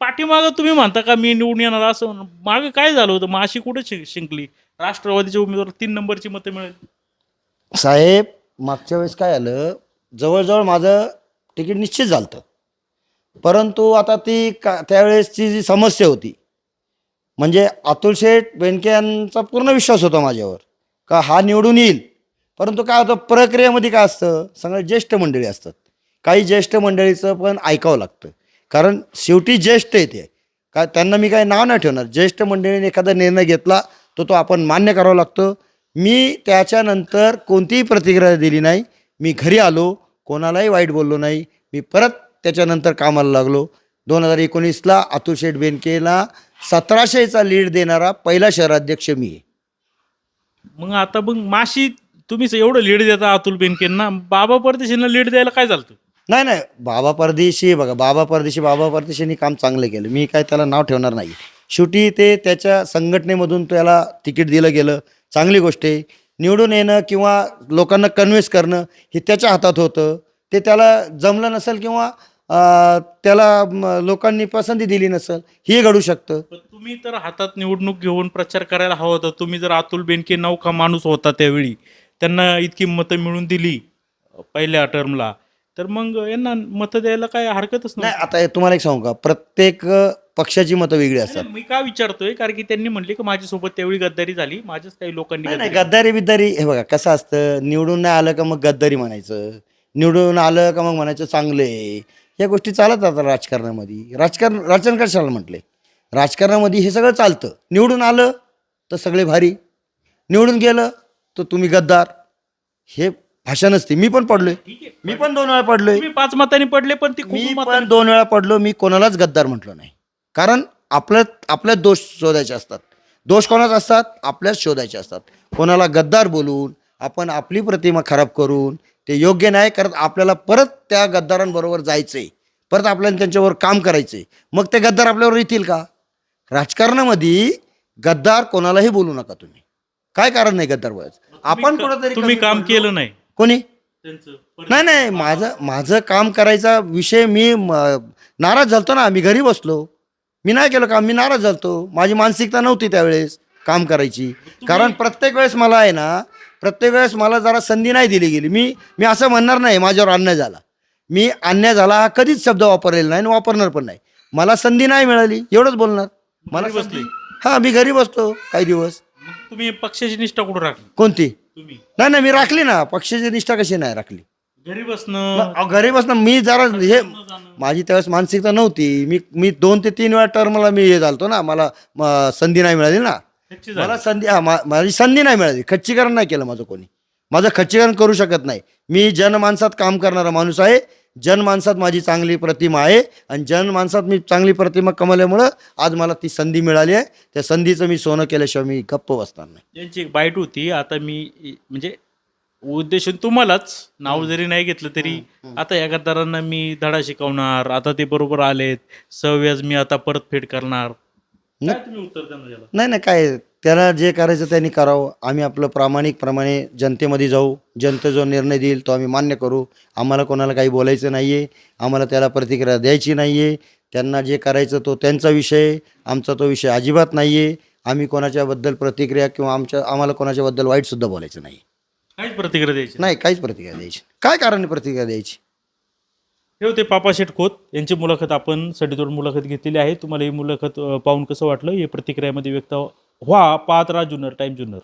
पाठीमागं तुम्ही म्हणता का मी निवडून येणार असं? मागं काय झालं होतं? माशी कुठे शि- शिंकली? राष्ट्रवादीचे उमेदवार तीन नंबरची मतं मिळेल. साहेब मागच्या वेळेस काय आलं? जवळजवळ माझं तिकीट निश्चित झालं होतं परंतु आता ती का त्यावेळेसची जी समस्या होती म्हणजे अतुल शेठ बेनके यांचा पूर्ण विश्वास होता माझ्यावर का हा निवडून येईल. परंतु काय होतं प्रक्रियेमध्ये काय असतं? सगळं ज्येष्ठ मंडळी असतात. काही ज्येष्ठ मंडळीचं पण ऐकावं लागतं. कारण शेवटी ज्येष्ठ आहे ते. का त्यांना मी काय नाव नाही ठेवणार. ज्येष्ठ मंडळीने एखादा निर्णय घेतला तो तो आपण मान्य करावा लागतो. मी त्याच्यानंतर कोणतीही प्रतिक्रिया दिली नाही. मी घरी आलो कोणालाही वाईट बोललो नाही. मी परत त्याच्यानंतर कामाला लागलो. दोन हजार एकोणीसला अतुल शेठ बेनकेला सतराशेचा लीड देणारा पहिला शहराध्यक्ष मी आहे. मग आता मग माशी तुम्हीच एवढं लीड देता अतुल बेनकेंना. बाबा परदेशींना लीड द्यायला काय झालं नाही नाही. बाबा परदेशी बघा. बाबा परदेशी बाबा परदेशींनी काम चांगलं केलं. मी काय त्याला नाव ठेवणार नाही. शेवटी ते त्याच्या संघटनेमधून त्याला तिकीट दिलं गेलं. चांगली गोष्ट आहे. निवडून येणं किंवा लोकांना कन्व्हिन्स करणं हे त्याच्या हातात होतं. ते त्याला जमलं नसेल किंवा त्याला लोकांनी पसंती दिली नसेल हे घडू शकतं. पण तुम्ही तर हातात निवडणूक घेऊन प्रचार करायला हवा होता. तुम्ही जर अतुल बेनके नौका माणूस होता त्यावेळी त्यांना इतकी मतं मिळून दिली पहिल्या टर्मला तर मग यांना मतं द्यायला काय हरकतच नाही आता हे तुम्हाला एक सांगू का? प्रत्येक अं, पक्षाची मतं वेगळी असतात. मी का विचारतोय? कारण की त्यांनी म्हणले की माझ्यासोबत त्यावेळी गद्दारी झाली माझ्याच काही लोकांनी नाही नाही गद्दारी- गद्दारी बिद्दारी हे बघा कसं असतं? निवडून नाही आलं का मग गद्दारी म्हणायचं? निवडून आलं का मग म्हणायचं चांगलं आहे या गोष्टी चालत राहतात राजकारणामध्ये. राजकारण राजकारण कशाला म्हटले? राजकारणामध्ये हे सगळं चालतं. निवडून आलं तर सगळे भारी. निवडून गेलं तर तुम्ही गद्दार. हे भाषा नसते. मी पण पडलोय. मी पण दोन वेळा पडलोय. तुम्ही पाच मतांनी पडले पण ती मी खूप पण दोन वेळा पडलो मी कोणालाच गद्दार म्हटलो नाही. कारण आपल्या आपल्याच दोष शोधायचे असतात. दोष कोणाच असतात? आपल्याच शोधायचे असतात. कोणाला गद्दार बोलून आपण आपली प्रतिमा खराब करून ते योग्य नाही करत आपल्याला परत त्या गद्दारांबरोबर जायचंय. परत आपल्याला त्यांच्यावर काम करायचंय. मग ते गद्दार आपल्यावर येतील का? राजकारणामध्ये गद्दार कोणालाही बोलू नका तुम्ही. काय कारण नाही गद्दार बोलायचं? आपण कुठंतरी तुम्ही कमी. केलं नाही. कोणी? नाही नाही माझं माझं काम करायचा विषय मी नाराज झालतो ना मी घरी बसलो. मी नाही केलं काम मी नाराज झालतो. माझी मानसिकता नव्हती त्यावेळेस काम करायची. कारण प्रत्येक वेळेस मला आहे ना प्रत्येक वेळेस मला जरा संधी नाही दिली गेली. मी मी असं म्हणणार नाही माझ्यावर अन्याय झाला. मी अन्याय झाला हा कधीच शब्द वापरलेला नाही आणि वापरणार पण नाही. मला संधी नाही मिळाली एवढंच बोलणार. मला बसली? हा मी घरी बसतो काही दिवस. तुम्ही पक्षाची निष्ठा कुठं राखली? कोणती? तुम्ही? नाही नाही मी राखली ना. पक्षाची निष्ठा कशी नाही राखली? घरी बसणं? अहो, घरी बसणं मी जरा हे माझी त्यावेळेस मानसिकता नव्हती. मी मी दोन ते तीन वेळा टर्मला मी हे झालतो ना. मला म, संधी नाही मिळाली ना. झाली. मला संधी हा, मा- माझी संधी नाही मिळाली. खच्चीकरण नाही केलं माझं कोणी. माझं खच्चीकरण करू शकत नाही. मी जनमानसात काम करणारा माणूस आहे. जनमानसात माझी चांगली प्रतिमा आहे आणि जनमानसात मी चांगली प्रतिमा कमवल्यामुळं आज मला ती संधी मिळाली आहे. त्या संधीचं मी सोनं केल्याशिवाय मी गप्प बसणार नाही. यांची एक बाईट होती. आता मी म्हणजे उद्देशून तुम्हालाच. नाव जरी नाही घेतलं तरी आता या गद्दारांना मी धडा शिकवणार. आता ते बरोबर आलेत. सव्याज मी आता परतफेड करणार. काय तुम्ही उत्तर देणार याला? नाही नाही काय त्याला जे करायचं त्यांनी करावं. आम्ही आपलं प्रामाणिकप्रमाणे जनतेमध्ये जाऊ. जनता जो निर्णय देईल तो आम्ही मान्य करू. आम्हाला कोणाला काही बोलायचं नाही आहे आम्हाला त्याला प्रतिक्रिया द्यायची नाही आहे त्यांना जे करायचं तो त्यांचा विषय. आमचा तो विषय अजिबात नाही आहे आम्ही कोणाच्याबद्दल प्रतिक्रिया किंवा आमच्या आम्हाला कोणाच्याबद्दल वाईटसुद्धा बोलायचं नाही काहीच प्रतिक्रिया द्यायची नाही. काहीच प्रतिक्रिया द्यायची काय कारण प्रतिक्रिया द्यायची? हे होते पापा शेठ खोत यांची मुलाखत आपण सडीतोड मुलाखत घेतलेली आहे. तुम्हाला ही मुलाखत पाहून कसं वाटलं? हे प्रतिक्रियामध्ये व्यक्त व्हा पाहत राहा जुन्नर टाईम जुन्नर.